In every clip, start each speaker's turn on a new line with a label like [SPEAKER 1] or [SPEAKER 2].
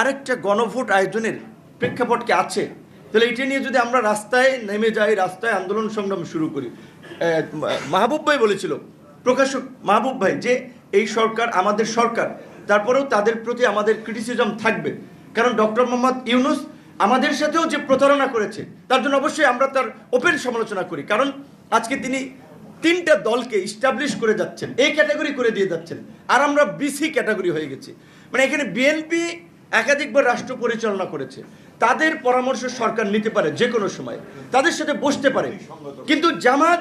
[SPEAKER 1] আরেকটা গণভোট আয়োজনের প্রেক্ষাপট কি আছে। তাহলে এটা নিয়ে যদি আমরা রাস্তায় নেমে যাই, রাস্তায় আন্দোলন সংগ্রাম শুরু করি মাহবুব ভাই বলেছিল, প্রকাশক মাহবুব ভাই, যে এই সরকার আমাদের সরকার, তারপরেও তাদের প্রতি আমাদের ক্রিটিসিজম থাকবে। কারণ ডক্টর মোহাম্মদ ইউনুস আমাদের সাথেও যে প্রতারণা করেছে, তার জন্য অবশ্যই আমরা তার ওপেন সমালোচনা করি। কারণ আজকে তিনি তিনটা দলকে ইস্টাবলিশ করে যাচ্ছেন এই ক্যাটাগরি করে দিয়ে যাচ্ছেন, আর আমরা বিসি ক্যাটাগরি হয়ে গেছি। মানে এখানে বিএনপি একাধিকবার রাষ্ট্র পরিচালনা করেছে। তাদের পরামর্শ সরকার নিতে পারে যে কোনো সময়। তাদের সাথে বসতে পারে। কিন্তু জামাত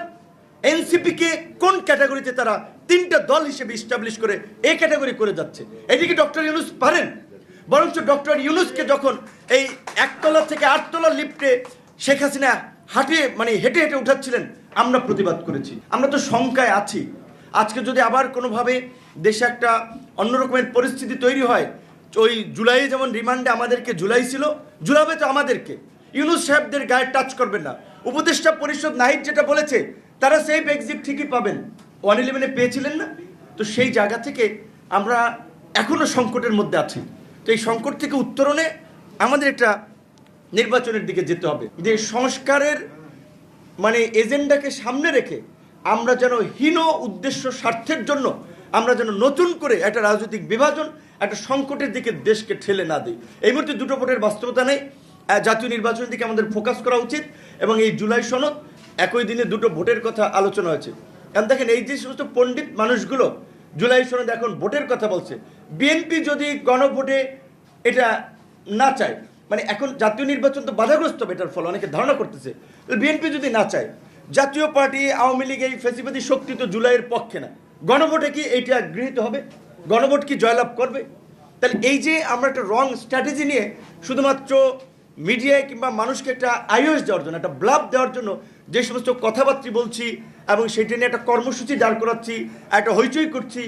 [SPEAKER 1] এনসিপিকে কোন ক্যাটাগরিতে তারা তিনটা দল হিসেবে ইস্টাবলিশ করে এই ক্যাটাগরি করে যাচ্ছে? এদিকে ডক্টর ইউনুস পারেন? বরঞ্চ ডক্টর ইউনুসকে যখন এই একতলা থেকে আটতলা লিফটে শেখ হাসিনা হাঁটিয়ে মানে হেঁটে হেঁটে উঠাচ্ছিলেন, আমরা প্রতিবাদ করেছি। আমরা তো শঙ্কায় আছি। আজকে যদি আবার কোনোভাবে দেশে একটা অন্যরকমের পরিস্থিতি তৈরি হয় ওই জুলাই যেমন রিমান্ডে আমাদেরকে জুলাই ছিল, জুলাবে তো আমাদেরকে। ইউনুস সাহেবদের গায়ে টাচ করবেন না। উপদেষ্টা পরিষদ নাহিদ যেটা বলেছে, তারা সেই এক্সিট ঠিকই পাবেন। ওয়ান ইলেভেনে পেয়েছিলেন না? তো সেই জায়গা থেকে আমরা এখনও সংকটের মধ্যে আছি। তো এই সংকট থেকে উত্তরণে আমাদের একটা নির্বাচনের দিকে যেতে হবে। যে সংস্কারের মানে এজেন্ডাকে সামনে রেখে আমরা যেন হীন উদ্দেশ্য স্বার্থের জন্য আমরা যেন নতুন করে একটা রাজনৈতিক বিভাজন একটা সংকটের দিকে দেশকে ঠেলে না দিই। এই মুহূর্তে দুটো ভোটের বাস্তবতা নেই। জাতীয় নির্বাচনের দিকে আমাদের ফোকাস করা উচিত এবং এই জুলাই সনদ একই দিনে দুটো ভোটের কথা আলোচনা হয়েছে। কারণ দেখেন, এই যে সমস্ত পণ্ডিত মানুষগুলো জুলাই সনদ এখন ভোটের কথা বলছে বিএনপি যদি গণভোটে এটা না চায় মানে এখন জাতীয় নির্বাচন তো বাধাগ্রস্ত হবে, এটার ফলে অনেকে ধারণা করতেছে। বিএনপি যদি না চায়, জাতীয় পার্টি, আওয়ামী লীগ, এই ফেসিবাদী শক্তি তো জুলাইয়ের পক্ষে না। গণভোটে কি এইটা গৃহীত হবে? গণভোট কি জয়লাভ করবে তাহলে এই যে আমরা একটা রং স্ট্র্যাটেজি নিয়ে শুধুমাত্র মিডিয়ায় কিংবা মানুষকে একটা আইওএস দেওয়ার জন্য, একটা ব্লাভ দেওয়ার জন্য যে সমস্ত কথাবার্তা বলছি এবং সেটা নিয়ে একটা কর্মসূচি দাঁড় করাচ্ছি, একটা হইচই করছি,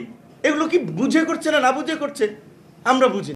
[SPEAKER 1] এগুলো কি বুঝে করছে না না বুঝে করছে আমরা বুঝি।